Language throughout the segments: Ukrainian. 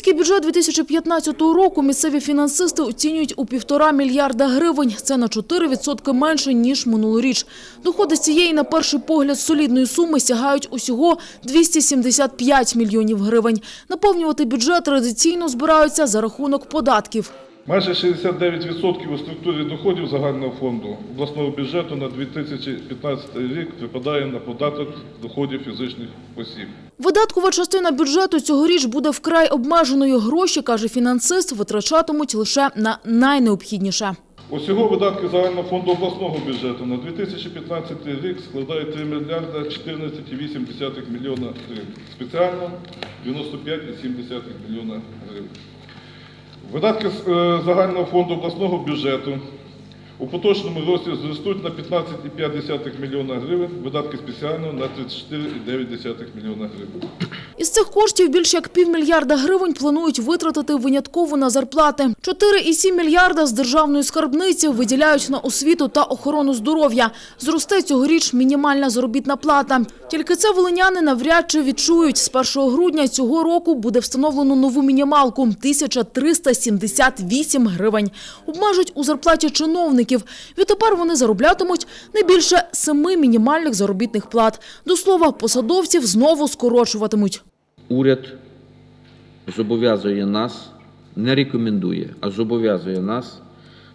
Міський бюджет 2015 року місцеві фінансисти оцінюють у півтора мільярда гривень. Це на 4% менше, ніж минулоріч. Доходи цієї, на перший погляд, солідної суми сягають усього 275 мільйонів гривень. Наповнювати бюджет традиційно збираються за рахунок податків. Майже 69% у структурі доходів загального фонду обласного бюджету на 2015 рік припадає на податок доходів фізичних осіб. Видаткова частина бюджету цьогоріч буде вкрай обмеженою. Гроші, каже фінансист, витрачатимуть лише на найнеобхідніше. Усього видатки загального фонду обласного бюджету на 2015 рік складають 3 мільярда 14,8 мільйона гривень. Спеціально 95,7 мільйона гривень. Видатки з е, загального фонду обласного бюджету у поточному році зростуть на 15,5 мільйона гривень, видатки спеціально на 34,9 мільйона гривень. Із цих коштів більше як півмільярда гривень планують витратити винятково на зарплати. 4,7 мільярда з державної скарбниці виділяють на освіту та охорону здоров'я. Зросте цьогоріч мінімальна заробітна плата. Тільки це волиняни навряд чи відчують. З 1 грудня цього року буде встановлено нову мінімалку – 1378 гривень. Обмежать у зарплаті чиновників. Відтепер вони зароблятимуть не більше семи мінімальних заробітних плат. До слова, посадовців знову скорочуватимуть. Уряд зобов'язує нас, не рекомендує, а зобов'язує нас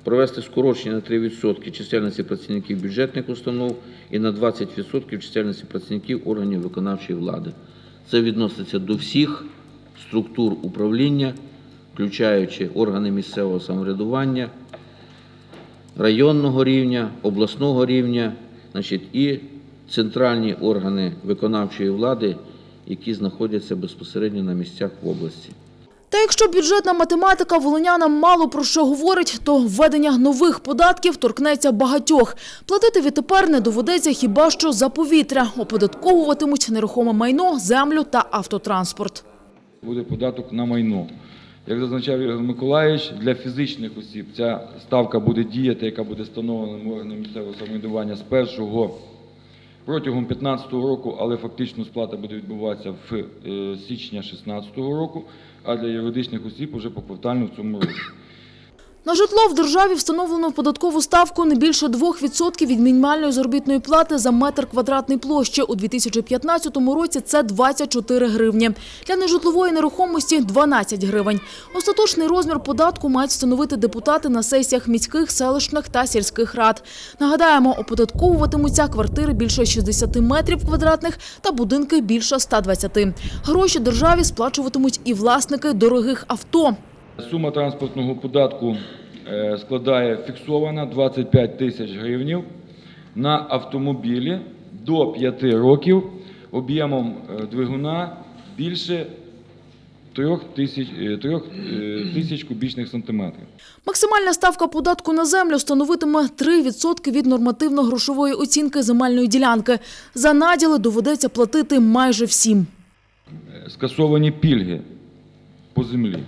провести скорочення на 3% чисельності працівників бюджетних установ і на 20% чисельності працівників органів виконавчої влади. Це відноситься до всіх структур управління, включаючи органи місцевого самоврядування, районного рівня, обласного рівня, значить, і центральні органи виконавчої влади, які знаходяться безпосередньо на місцях в області. Та якщо бюджетна математика волинянам мало про що говорить, то введення нових податків торкнеться багатьох. Платити відтепер не доведеться хіба що за повітря. Оподатковуватимуть нерухоме майно, землю та автотранспорт. буде податок на майно. Як зазначав Ігор Миколаївич, для фізичних осіб ця ставка буде діяти, яка буде встановлена органом місцевого самоврядування з першого протягом 2015 року, але фактично сплата буде відбуватися в е, січня 2016 року, а для юридичних осіб уже поквартально в цьому році. На житло в державі встановлено податкову ставку не більше 2% від мінімальної заробітної плати за метр квадратний площі. У 2015 році це 24 гривні. Для нежитлової нерухомості – 12 гривень. Остаточний розмір податку мають встановити депутати на сесіях міських, селищних та сільських рад. Нагадаємо, оподатковуватимуться квартири більше 60 метрів квадратних та будинки більше 120. Гроші державі сплачуватимуть і власники дорогих авто. Сума транспортного податку е, складає фіксована 25 тисяч гривнів на автомобілі до 5 років об'ємом е, двигуна більше 3 тисяч, е, 3 тисяч кубічних сантиметрів. Максимальна ставка податку на землю становитиме 3% від нормативно-грошової оцінки земельної ділянки. За наділи доведеться платити майже всім. Е, Скасовані пільги по землі.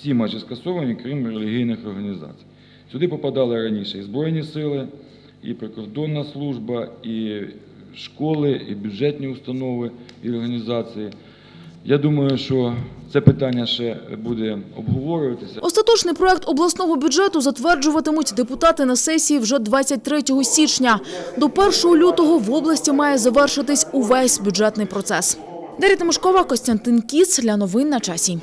Всі майже скасовані, крім релігійних організацій. Сюди попадали раніше і Збройні сили, і прикордонна служба, і школи, і бюджетні установи і організації. Я думаю, що це питання ще буде обговорюватися. Остаточний проект обласного бюджету затверджуватимуть депутати на сесії вже 23 січня. До 1 лютого в області має завершитись увесь бюджетний процес. Дар'я Тимошкова, Костянтин Кіц для новин на часі.